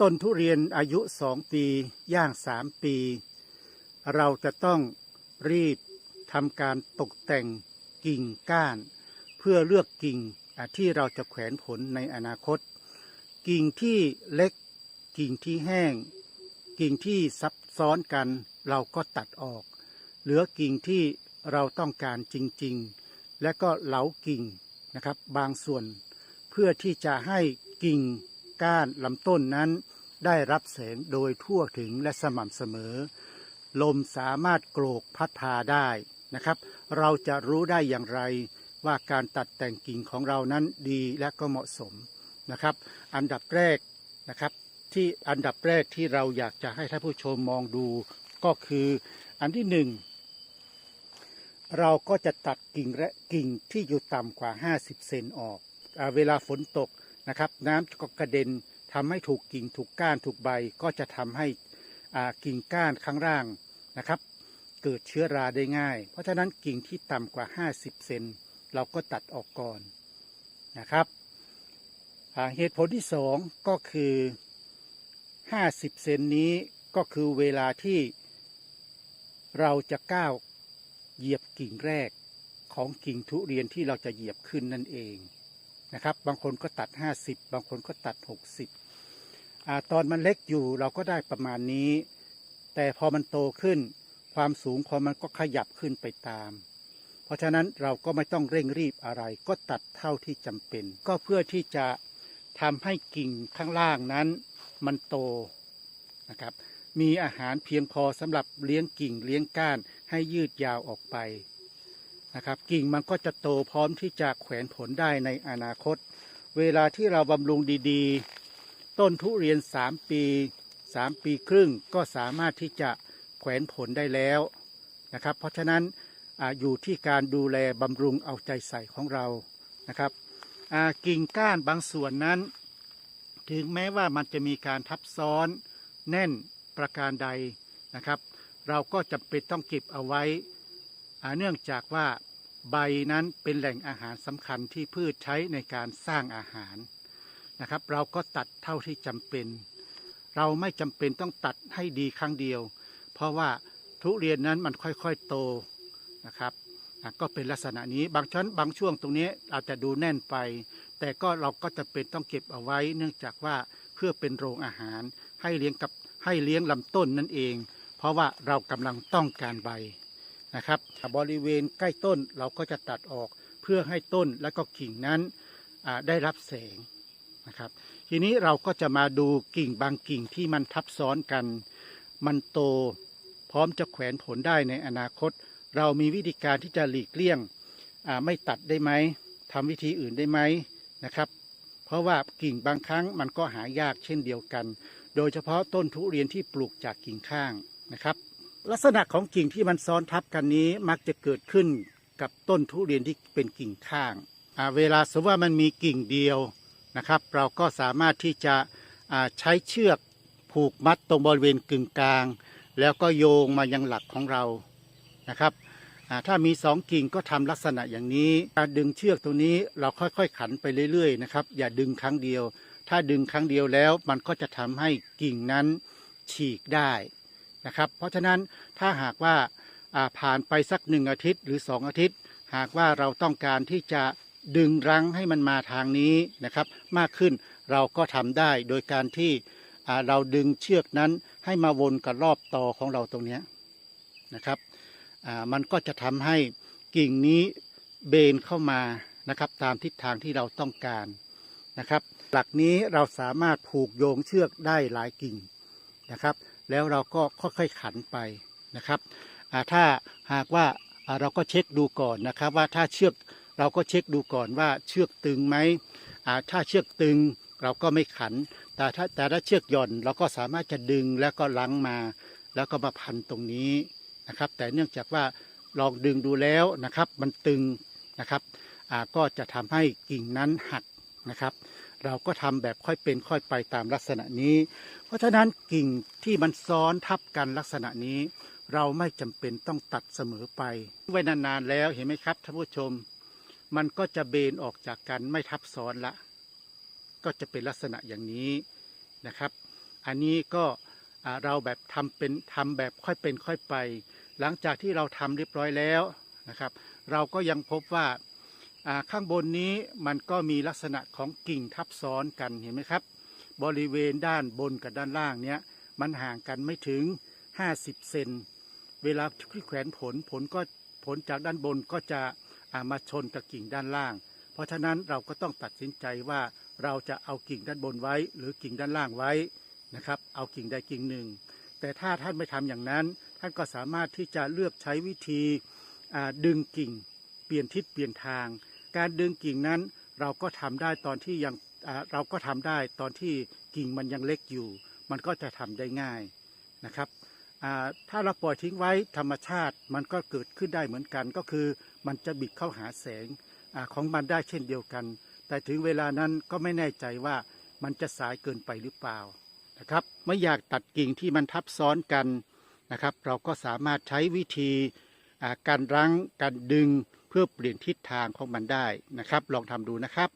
ต้นทุเรียนอายุสองปีย่างสามปี เราจะต้องรีบทำการตกแต่งกิ่งก้าน เพื่อเลือกกิ่งที่เราจะแขวนผลในอนาคต กิ่งที่เล็ก กิ่งที่แห้ง กิ่งที่ซับซ้อนกันเราก็ตัดออก เหลือกิ่งที่เราต้องการจริงๆ และก็เหลากิ่งนะครับบางส่วน เพื่อที่จะให้กิ่ง ก้านลำต้นนั้น ได้รับแสงโดยทั่วถึงและสม่ำเสมอ ลมสามารถโกรกพัดพาได้นะครับ เราจะรู้ได้อย่างไรว่าการตัดแต่งกิ่งของเรานั้นดีและก็เหมาะสมนะครับ อันดับแรกนะครับที่อันดับแรกที่เราอยากจะให้ท่านผู้ชมมองดูก็คืออันที่หนึ่งเราก็จะตัดกิ่งและกิ่งที่อยู่ต่ำกว่า 50 เซนออกอเวลาฝนตก นะครับ น้ำก็กระเด็นทำให้ถูกกิ่งถูกก้านถูกใบก็จะทำให้กิ่งก้านข้างล่างนะครับ เกิดเชื้อราได้ง่าย เพราะฉะนั้นกิ่งที่ต่ำกว่า 50 เซนเราก็ตัดออกก่อนนะครับอ่าเหตุผลที่สองก็คือ 50 เซนนี้ก็คือเวลาที่เราจะก้าวเหยียบกิ่งแรกของกิ่งทุเรียนที่เราจะเหยียบขึ้นนั่นเอง นะครับ บางคนก็ตัด 50 บางคนก็ตัด 60อาตอนมันเล็กอยู่เราก็ได้ประมาณนี้ แต่พอมันโตขึ้น ความสูงของมันก็ขยับขึ้นไปตาม เพราะฉะนั้นเราก็ไม่ต้องเร่งรีบอะไร ก็ตัดเท่าที่จำเป็น ก็เพื่อที่จะทำให้กิ่งข้างล่างนั้นมันโตนะครับมีอาหารเพียงพอสำหรับเลี้ยงกิ่งเลี้ยงก้านให้ยืดยาวออกไป นะครับกิ่งมันก็จะโตพร้อมที่จะแขวนผลได้ในอนาคต เวลาที่เราบำรุงดีๆ ต้นทุเรียน 3 ปี 3 ปีครึ่งก็สามารถที่จะแขวนผลได้แล้วนะครับ เพราะฉะนั้นออยู่ที่การดูแลบำรุงเอาใจใส่ของเรานะครับกิ่งก้านบางส่วนนั้น ถึงแม้ว่ามันจะมีการทับซ้อนแน่นประการใดนะครับ เราก็จำเป็นต้องเก็บเอาไว้เนื่องจากว่า ใบนั้นเป็นแหล่งอาหารสำคัญที่พืชใช้ในการสร้างอาหารนะครับ เราก็ตัดเท่าที่จำเป็น เราไม่จำเป็นต้องตัดให้ดีครั้งเดียว เพราะว่าทุเรียนนั้นมันค่อยๆโตนะครับอะก็เป็นลักษณะนี้บางชั้นบางช่วงตรงนี้อาจจะดูแน่นไป แต่ก็เราก็จะเป็นต้องเก็บเอาไว้ เนื่องจากว่าเพื่อเป็นโรงอาหาร ให้เลี้ยงกับให้เลี้ยงลำต้นนั่นเอง เพราะว่าเรากำลังต้องการใบ นะครับ บริเวณใกล้ต้นเราก็จะตัดออกเพื่อให้ต้นและก็กิ่งนั้นได้รับแสงนะครับ ทีนี้เราก็จะมาดูกิ่งบางกิ่งที่มันทับซ้อนกัน มันโตพร้อมจะแขวนผลได้ในอนาคต เรามีวิธีการที่จะหลีกเลี่ยงไม่ตัดได้ไหมทำวิธีอื่นได้ไหมนะครับเพราะว่ากิ่งบางครั้งมันก็หายากเช่นเดียวกัน โดยเฉพาะต้นทุเรียนที่ปลูกจากกิ่งข้างนะครับ ลักษณะของกิ่งที่มันซ้อนทับกันนี้มักจะเกิดขึ้นกับต้นทุเรียนที่เป็นกิ่งข้าง เวลาสมมติว่ามันมีกิ่งเดียวนะครับ เราก็สามารถที่จะใช้เชือกผูกมัดตรงบริเวณกึ่งกลาง แล้วก็โยงมายังหลักของเรานะครับถ้ามีสองกิ่งก็ทำลักษณะอย่างนี้การดึงเชือกตรงนี้เราค่อยๆ ขันไปเรื่อยๆนะครับ อย่าดึงครั้งเดียว ถ้าดึงครั้งเดียวแล้วมันก็จะทำให้กิ่งนั้นฉีกได้ นะครับ เพราะฉะนั้นถ้าหากว่าผ่านไปสักหนึ่งอาทิตย์หรือสองอาทิตย์ หากว่าเราต้องการที่จะดึงรั้งให้มันมาทางนี้นะครับ มากขึ้นเราก็ทำได้โดยการที่เราดึงเชือกนั้นให้มาวนกับรอบตอของเราตรงนี้นะครับมันก็จะทำให้กิ่งนี้เบนเข้ามานะครับ ตามทิศทางที่เราต้องการนะครับ หลักนี้เราสามารถผูกโยงเชือกได้หลายกิ่งนะครับ แล้วเราก็ค่อยๆขันไปนะครับถ้าหากว่าเราก็เช็คดูก่อนนะครับ ว่าถ้าเชือกเราก็เช็คดูก่อนว่าเชือกตึงไหมถ้าเชือกตึงเราก็ไม่ขัน แต่ถ้าแต่ถ้าเชือกหย่อนเราก็สามารถจะดึงแล้วก็ลังมา แล้วก็มาพันตรงนี้นะครับ แต่เนื่องจากว่าลองดึงดูแล้วนะครับ มันตึงนะครับก็จะทำให้กิ่งนั้นหักนะครับ เราก็ทำแบบค่อยเป็นค่อยไปตามลักษณะนี้ เพราะฉะนั้นกิ่งที่มันซ้อนทับกันลักษณะนี้ เราไม่จำเป็นต้องตัดเสมอไป ไว้นานๆแล้วเห็นไหมครับท่านผู้ชม มันก็จะเบนออกจากกันไม่ทับซ้อนละ ก็จะเป็นลักษณะอย่างนี้นะครับ อันนี้ก็เราแบบทำเป็นทำแบบค่อยเป็นค่อยไป หลังจากที่เราทำเรียบร้อยแล้วนะครับ เราก็ยังพบว่า ข้างบนนี้มันก็มีลักษณะของกิ่งทับซ้อนกันเห็นไหมครับ บริเวณด้านบนกับด้านล่างเนี้ยมันห่างกันไม่ถึง 50 เซนเวลาที่แขวนผลผลก็ผลจากด้านบนก็จะามาชนกับกิ่งด้านล่าง เพราะฉะนั้นเราก็ต้องตัดสินใจว่าเราจะเอากิ่งด้านบนไว้ หรือกิ่งด้านล่างไว้นะครับ เอากิ่งใดกิ่งหนึ่ง แต่ถ้าท่านไม่ทำอย่างนั้น ท่านก็สามารถที่จะเลือกใช้วิธีดึงกิ่ง เปลี่ยนทิศเปลี่ยนทาง การดึงกิ่งนั้นเราก็ทำได้ตอนที่ยังเราก็ทำได้ตอนที่กิ่งมันยังเล็กอยู่ มันก็จะทำได้ง่ายนะครับถ้าเราปล่อยทิ้งไว้ธรรมชาติมันก็เกิดขึ้นได้เหมือนกัน ก็คือมันจะบิดเข้าหาแสงอของมันได้เช่นเดียวกัน แต่ถึงเวลานั้นก็ไม่แน่ใจว่ามันจะสายเกินไปหรือเปล่านะครับไม่อยากตัดกิ่งที่มันทับซ้อนกันนะครับ เราก็สามารถใช้วิธีการรั้งการดึง เพื่อเปลี่ยนทิศทางของมันได้นะครับ ลองทำดูนะครับ